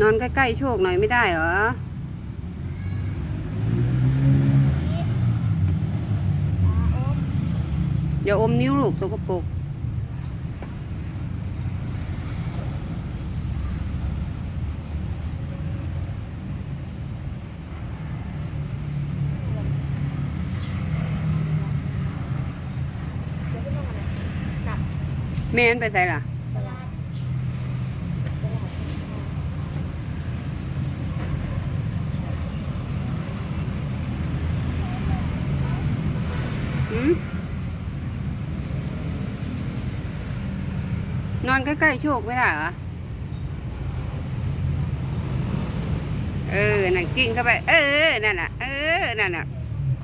นอนใกล้ๆโชคหน่อยไม่ได้เหรอ อย่าอมนิ้วลูกสกปรกแม่นไปใส่ล่ะ นอนใกล้ๆโชคไม่ได้เหรอ เออ นั่นกิ้งเข้าไป เออ นั่นน่ะ เออ นั่นน่ะ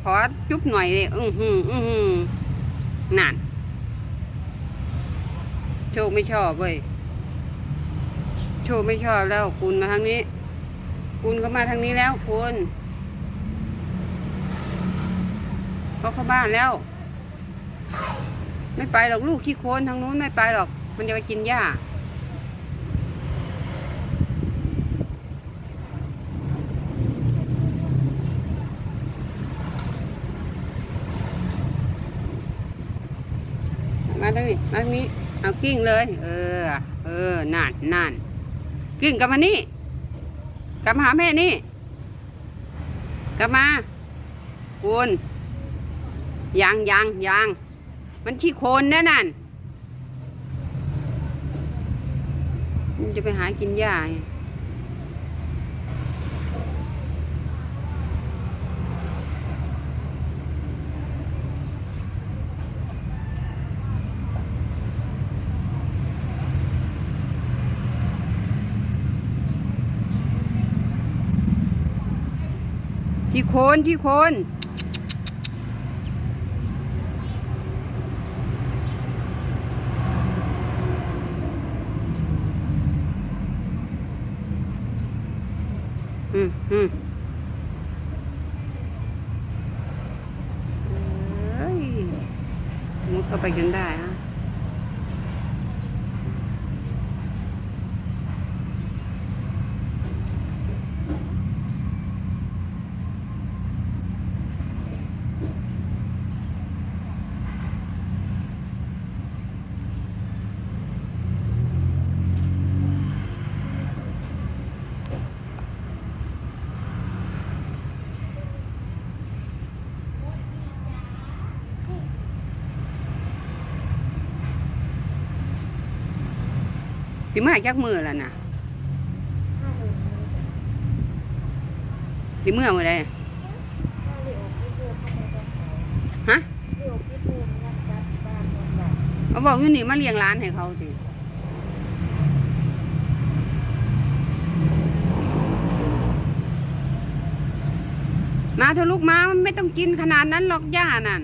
ขอจุ๊บหน่อยเลยอือหืออือหือนั่น โชคไม่ชอบเว้ย โชคไม่ชอบแล้วคุณมาทางนี้ คุณเข้ามาทางนี้แล้วคุณเขาเข้าบ้านแล้ว ไม่ไปหรอกลูกขี้โคนทางนู้นไม่ไปหรอก มันจะไปกินหญ้ามาตรงนี้มาตรงนี้เอากิ้งเลย เออ เออ นั่นนั่นกิ้งกลับมานี่ กลับมาหาแม่นี่ กลับมาคุณยังยังยังมันที่โคนแน่นั่นมัน จะไปหากินหญ้าที่โคนที่โคน มอืมเอ้ยมุดเข้าไปกันได้ฮะ ติมาจักมือแล้วนะติเมื่อมื่อไรฮะเขาบอกอยู่นี่มาเลี้ยงร้านให้เขาสิมาเถอลูกมามันไม่ต้องกินขนาดนั้นหรอกย่านั่น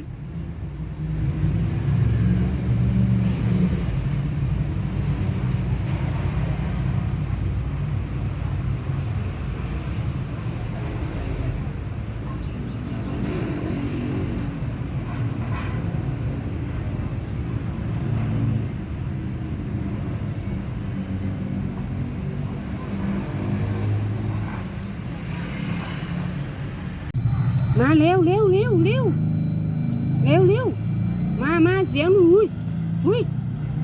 มาเร็วเร็วเร็วเร็วเร็วเร็วมามาเสียงหนูหุยหุย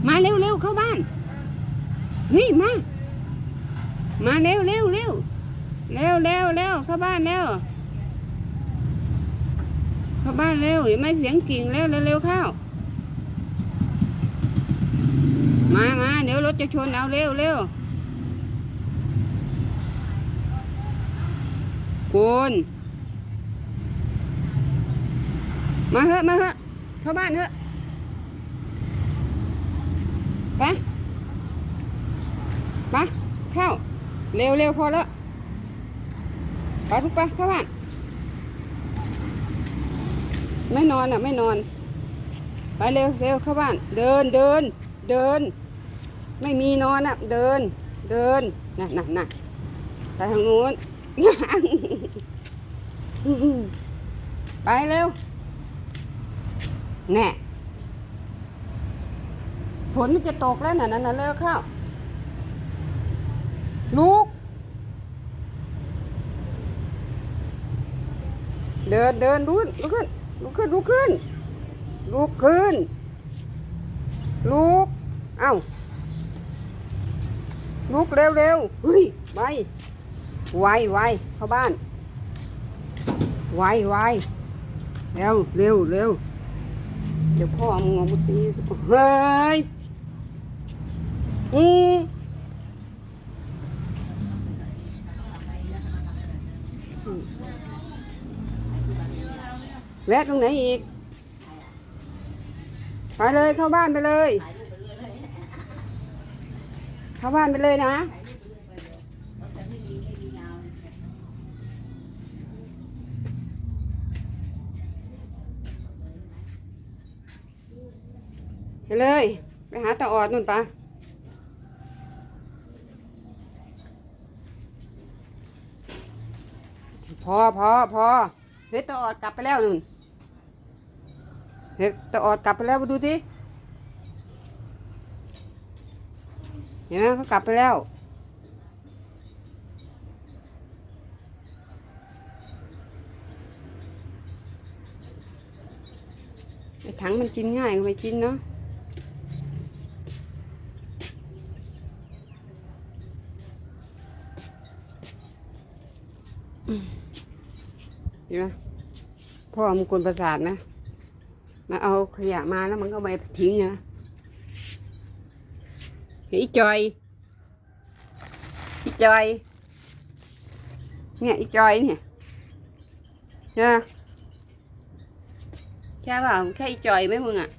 มาเร็วเร็วเข้าบ้านเฮ้ยมา มาเร็วเร็วเร็วเร็วเร็วเร็วเข้าบ้านเร็วเข้าบ้านเร็วเห็นไหมเสียงกิ่งเร็วเร็วเร็วเข้ามามาเดี๋ยวรถจะชนเอาเร็วเร็วคุณ มาเถอะมาเถอะเข้าบ้านเถอะไปไปเข้า เร็วเร็วพอแล้วไปทุกไปเข้าบ้าน ไม่นอนอะ ไม่นอน ไปเร็วเร็วเข้าบ้าน เดินเดิน เดิน ไม่มีนอนอะ เดิน เดินน่ะน่ะน่ะไปทางนู้น ไปเร็ว แน่ฝนมันจะตกแล้วน่ะนั่นน่ะเลิกข้าวลูก เดินเดินลุกขึ้นลุกขึ้นลุกขึ้นลุกขึ้นลุกเอ้าลุกเร็วเร็วเฮ้ยไวไวไวเข้าบ้านไวไวเร็วเร็วเร็ว เดี๋ยวพ่อมึงเอามาตีเฮ้ยอืมแวะตรงไหนอีก ไปเลยเข้าบ้านไปเลย เข้าบ้านไปเลยนะ เลย ไปหาตาออดนู่นปะพอพอพอเฮ้ยตาออดกลับไปแล้วนู่นเฮ้ยตาออดกลับไปแล้วมาดูทีเห็นไหมเขากลับไปแล้วไอ้ถังมันกินง่ายก็ไม่กินเนาะ เห็นไหมพ่อมึงกวนประสาทนะมาเอาขยะมาแล้วมันก็ไปทิ้งนะเฮ้ยอีจอยอีจอย เนี่ยอีจอยเนี่ยนี่ยใช่เปล่าแค่อีจอยไหมมึงอะ